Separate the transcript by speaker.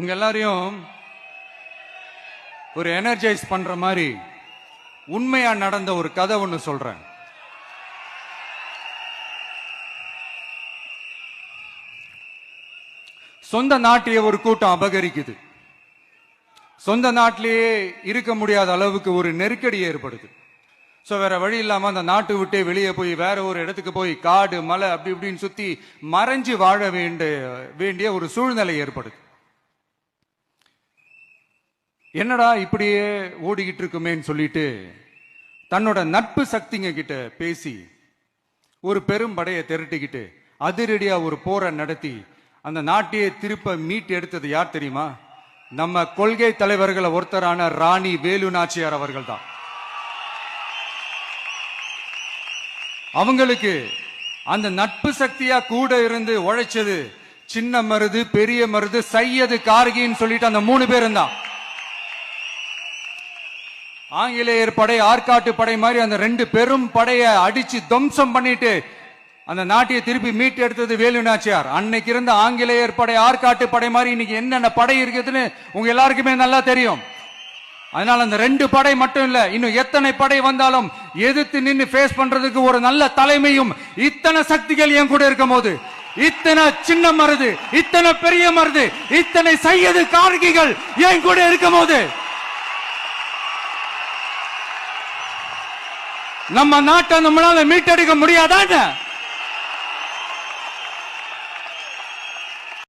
Speaker 1: உங்க எல்லாரையும் ஒரு எனர்ஜைஸ் பண்ற மாதிரி உண்மையா நடந்த ஒரு கதை ஒண்ணு சொல்றேன். சொந்த நாட்டையே ஒரு கூட்டம் அபகரிக்குது. சொந்த நாட்டிலேயே இருக்க முடியாத அளவுக்கு ஒரு நெருக்கடி ஏற்படுது. ஸோ வேற வழி இல்லாம அந்த நாட்டு விட்டே வெளியே போய் வேற ஒரு இடத்துக்கு போய் காடு மலை அப்படி இப்படின்னு சுத்தி மறைஞ்சு வாழ வேண்டிய வேண்டிய ஒரு சூழ்நிலை ஏற்படுது. என்னடா இப்படியே ஓடிக்கிட்டு இருக்குமேன்னு சொல்லிட்டு தன்னோட நட்பு சக்திங்க கிட்ட பேசி ஒரு பெரும் படையை திரட்டிக்கிட்டு அதிரடியா ஒரு போரை நடத்தி அந்த நாட்டையே திருப்ப மீட்டு எடுத்தது யார் தெரியுமா? நம்ம கொள்கை தலைவர்களை ஒருத்தரான ராணி வேலு நாச்சியார் அவர்கள் தான். அவங்களுக்கு அந்த நட்பு சக்தியா கூட இருந்து உழைச்சது சின்ன மருது பெரிய மருது சையது கார்கின்னு சொல்லிட்டு அந்த மூணு பேரும் தான் ஆங்கிலேயர் படை ஆற்காட்டு படை மாதிரி அந்த ரெண்டு பெரும் படையை அடிச்சு துவம்சம் பண்ணிட்டு அந்த நாட்டையை திருப்பி மீட்டு எடுத்தது வேலு நாச்சியார். அன்னைக்கு இருந்த ஆங்கிலேயர் படை ஆற்காட்டு படை மாதிரி இன்னைக்கு என்னென்ன படை இருக்குதுன்னு உங்க எல்லாருக்குமே நல்லா தெரியும். அதனால அந்த ரெண்டு படை மட்டும் இல்ல இன்னும் எத்தனை படை வந்தாலும் எதிர்த்து நின்று ஃபேஸ் பண்றதுக்கு ஒரு நல்ல தலைமையும் இத்தனை சக்திகள் என் கூட இருக்கும் போது இத்தனை சின்ன மருது இத்தனை பெரிய மருது இத்தனை சையது கார்கிகள் என் கூட இருக்கும் போது நம்ம நாட்டை நம்மளால மீட்டெடுக்க முடியாதான்னு